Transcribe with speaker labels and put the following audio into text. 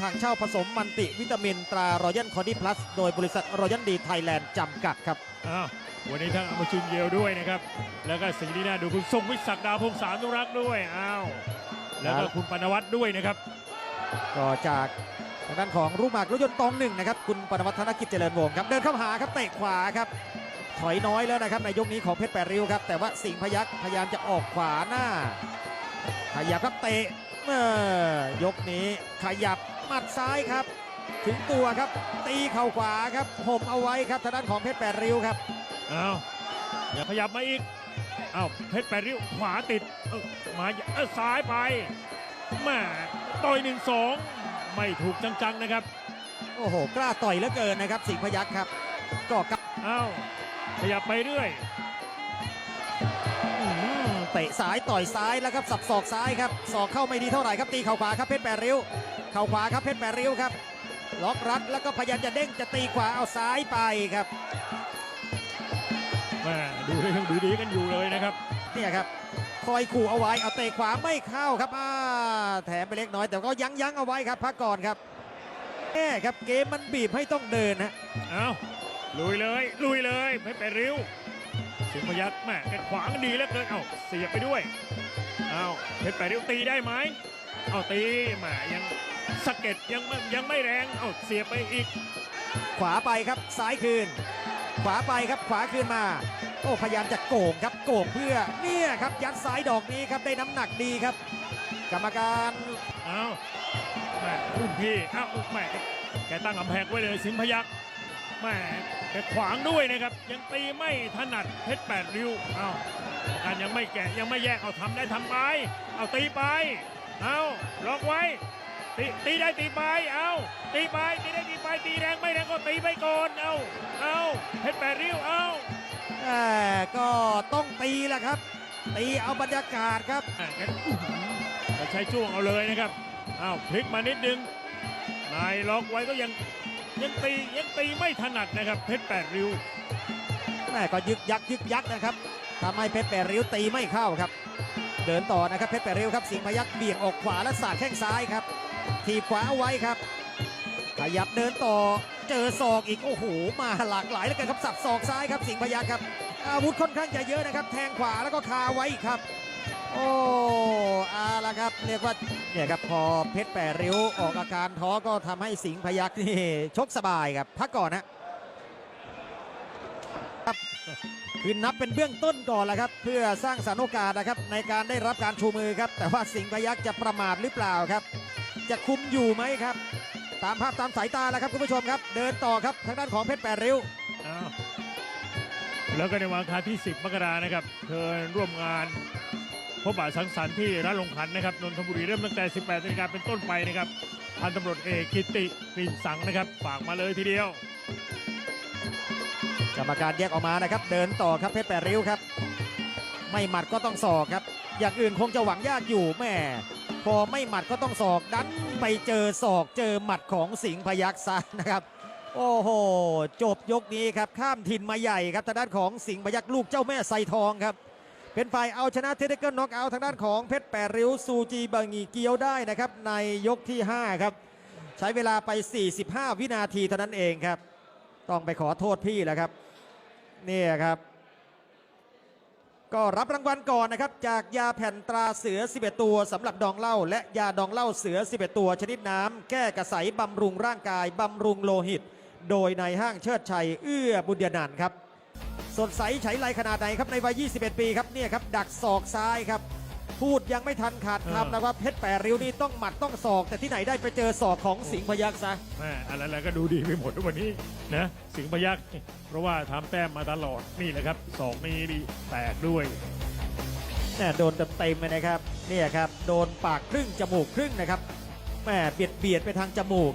Speaker 1: ทางเช่าผสมมันติวิตามินตรารอยัลคอดี้พลัสโดยบริษัทรอยัลดีไทยแลนด์จำกัดครับ
Speaker 2: อ้าววันนี้ทั้งอมชินเยลด้วยนะครับ แล้วก็สิ่งที่น่าดูคุณทรงวิศักดาพงศานุรักษ์ด้วย อ้าว แล้วก็คุณปนวัตรด้วยนะครับ
Speaker 1: ก็จากทางด้านของรูปหมากรถยนต์ตองหนึ่งนะครับคุณปนวัฒนกิจเจริญวงศ์ครับเดินเข้าหาครับเตะขวาครับถอยน้อยแล้วนะครับในยกนี้ของเพชรแปดริ้วครับแต่ว่าสิงห์พยักพยายามจะออกขวาหน้า ขยับครับเตะเมื่อยกนี้ขยับหมัดซ้ายครับ ถึงตัวครับ ตีเข่าขวาครับห่มเอาไว้ครับทางด้านของเพชรแปดริ้วครับ
Speaker 2: อ้าวอย่าขยับมาอีกอ้าวเพชรแปดริ้วขวาติดเอ้ามาเอ้าซ้ายไปแม่ต่อยหนึ่งสองไม่ถูกจังๆนะครับ
Speaker 1: โอ้โห กล้าต่อยเหลือเกินนะครับ สิงห์พยักครับก็กลับ
Speaker 2: อ้าวขยับไปเรื่อย
Speaker 1: อื้อหือ เตะซ้ายต่อยซ้ายแล้วครับสับศอกซ้ายครับศอกเข้าไม่ดีเท่าไหร่ครับตีเข่าขวาครับเพชรแปดริ้วเข่าขวาครับเพชรแปดริ้วครับล็อกรัดแล้วก็พยายามจะเด้งจะตีขวาเอาซ้ายไปครับ
Speaker 2: แม่ดูได้ยังดูดีกันอยู่เลยนะครับ
Speaker 1: เนี่ยครับคอยขู่เอาไว้เอาเตะขวาไม่เข้าครับอ่าแถมไปเล็กน้อย แต่ก็ยั้งยั้งเอาไว้ครับพักก่อนครับแน่ครับเกมมันบีบให้ต้องเดินนะ
Speaker 2: เอาลุยเลยลุยเลยเพชรแปดริ้ว สิงห์พยักแม่แกขวางดีเหลือเกินเอาเสียบไปด้วยเอาเพชรแปดริ้วตีได้ไหมเอาตีแม่ยังสะเก็ดยังไม่ยังไม่แรงเอาเสียบไปอีก
Speaker 1: ขวาไปครับซ้ายคืน ขวาไปครับขวาคืนมา โอ้พยายามจะโก่งครับโก่งเพื่อเนี่ยครับยัดซ้ายดอกนี้ครับได้น้ำหนักดีครับ กรรมการ
Speaker 2: เอาแม่รุ่นพี่เอาแม่แกตั้งกำแพงไว้เลยสิงห์พยัก แม่แกขวางด้วยนะครับ ยังตีไม่ถนัดเพชรแปดริ้วเอาการยังไม่แกะยังไม่แยกเอาทำได้ทำไป เอาตีไป เอาล็อกไว้ตีตีได้ตีไป เอาตีไปตีได้ตีไปตีแรงไม่แรงก็ตีไปก่อนเอาเอาเพชรแปดริ้วเอา
Speaker 1: แหม่ก็ต้องตีแหละครับ ตีเอาบรรยากาศครับ
Speaker 2: อะงั้นอื้อหือจะใช้ช่วงเอาเลยนะครับเอาพลิกมานิดนึงนายล็อกไว้ก็ยัง ยังตียังตีไม่ถนัดนะครับเพชรแปดริ้ว
Speaker 1: แม่ก็ยึกยักยึกยักนะครับทำให้เพชรแปดริ้วตีไม่เข้าครับ เดินต่อนะครับเพชรแปดริ้วครับสิงพยักเบี่ยงออกขวาและสาดแข้งซ้ายครับทีขวาเอาไว้ครับขยับเดินต่อเจอศอกอีกโอ้โหมาหลากหลายแล้วกันครับสับศอกซ้ายครับสิงพยักครับอาวุธค่อนข้างจะเยอะนะครับ แทงขวาแล้วก็คาไว้อีกครับ โอ้อ ครับ เรียกว่าเนี่ยครับพอเพชรแปดริ้วออกอาการท้อก็ทำให้สิงห์พยักนี่ชกสบายครับพักก่อนนะครับคือนับเป็นเบื้องต้นก่อนแหละครับ เพื่อสร้างสถานโอกาสนะครับ ในการได้รับการชูมือครับ แต่ว่าสิงห์พยักจะประมาทหรือเปล่าครับ จะคุมอยู่ไหมครับ ตามภาพตามสายตาแล้วครับคุณผู้ชมครับ เดินต่อครับทางด้านของเพชรแปดริ้ว
Speaker 2: แล้วก็ในวันอังคารที่ 10 มกรานะครับเชิญร่วมงาน พบปะสังสรรค์ที่ร้านลงขันนะครับนนทบุรีเริ่มตั้งแต่ 18นาฬิกาเป็นต้นไปนะครับพันตำรวจเอกกิติกลิ่นสังนะครับฝากมาเลยทีเดียว
Speaker 1: กรรมการแยกออกมานะครับ เดินต่อครับเพชรแปดริ้วครับ ไม่หมัดก็ต้องศอกครับ อย่างอื่นคงจะหวังยากอยู่แม่ พอไม่หมัดก็ต้องศอกดันไปเจอศอกเจอหมัดของสิงห์พยักษะนะครับ โอ้โห จบยกนี้ครับข้ามถิ่นมาใหญ่ครับทางด้านของสิงห์พยักลูกเจ้าแม่ไซทองครับ เป็นฝ่ายเอาชนะเทเทเกิลน็อกเอาท์ทางด้านของเพชรแปดริ้วซูจีบางีเกียวได้นะครับในยกที่ 5 ครับ ใช้เวลาไป 45 วินาทีเท่านั้นเองครับ ต้องไปขอโทษพี่แล้วครับเนี่ยครับ ก็รับรางวัลก่อนนะครับ จากยาแผ่นตราเสือ 11 ตัวสำหรับดองเหล้าและยาดองเหล้าเสือ 11 ตัวชนิดน้ำแก้กระสายบำรุงร่างกายบำรุงโลหิต โดยในห้างเชิดชัยเอื้อบุญญานันครับ สดใสใช้ไรขนาดไหนครับในวัย 21 ปีครับเนี่ยครับดักศอกซ้ายครับ พูดยังไม่ทันขาด
Speaker 2: เออ
Speaker 1: คำนะครับเพชรแปรริ้วนี่ต้องหมัดต้องศอก แต่ที่ไหนได้ไปเจอศอกของสิงห์พยักษ์ซะ
Speaker 2: แม่อะไรๆก็ดูดีไปหมดวันนี้นะสิงห์พยักเพราะว่าทำแต้มมาตลอดนี่แหละครับสองนี้ดีแตกด้วย
Speaker 1: เนี่ยโดนเต็มๆเลยนะครับเนี่ยครับโดนปากครึ่งจมูกครึ่งนะครับแหม่เบียดเบียดไปทางจมูกครับ